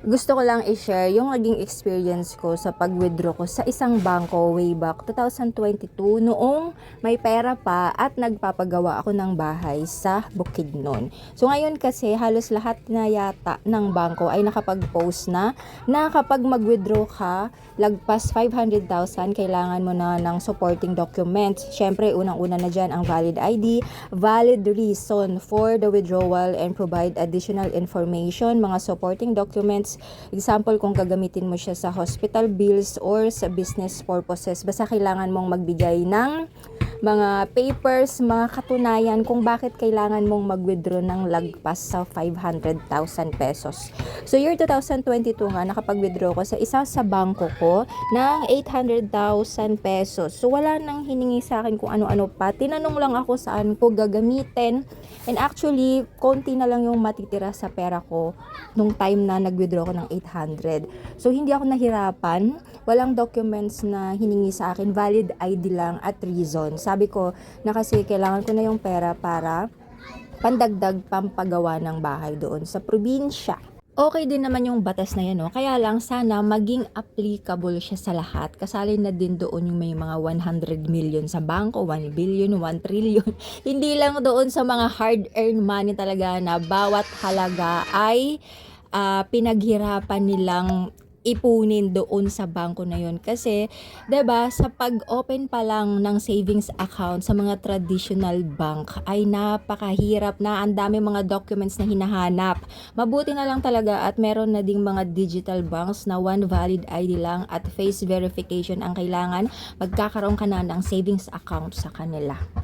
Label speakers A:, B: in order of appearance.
A: gusto ko lang i-share yung naging experience ko sa pag-withdraw ko sa isang bangko way back 2022 noong may pera pa at nagpapagawa ako ng bahay sa Bukidnon. So ngayon kasi halos lahat na yata ng bangko ay nakapag-post na na kapag mag-withdraw ka, lagpas 500,000, kailangan mo na ng supporting documents. Syempre, unang-una na dyan ang valid ID, valid reason for the withdrawal and provide additional information, mga supporting documents. Example, kung gagamitin mo siya sa hospital bills or sa business purposes, basta kailangan mong magbigay ng mga papers, mga katunayan kung bakit kailangan mong mag-withdraw ng lagpas sa 500,000 pesos. So year 2022 nga, nakapag-withdraw ko sa isa sa bangko ko ng 800,000 pesos. So wala nang hiningi sa akin kung ano-ano pa. Tinanong lang ako saan ko gagamitin. And actually, konti na lang yung matitira sa pera ko nung time na nag-withdraw ko ng 800. So hindi ako nahirapan. Walang documents na hiningi sa akin. Valid ID lang at reason. Sabi ko na kasi kailangan ko na yung pera para pandagdag pampagawa ng bahay doon sa probinsya. Okay din naman yung batas na yan, no? Kaya lang sana maging applicable siya sa lahat. Kasali na din doon yung may mga 100 million sa bangko, 1 billion, 1 trillion. Hindi lang doon sa mga hard-earned money talaga na bawat halaga ay ah, pinaghirapan nilang ipunin doon sa bangko na yon kasi 'di ba sa pag-open pa lang ng savings account sa mga traditional bank ay napakahirap na. Ang dami mga documents na hinahanap. Mabuti na lang talaga at meron na ding mga digital banks na one valid ID lang at face verification ang kailangan. Magkakaroon ka na ng savings account sa kanila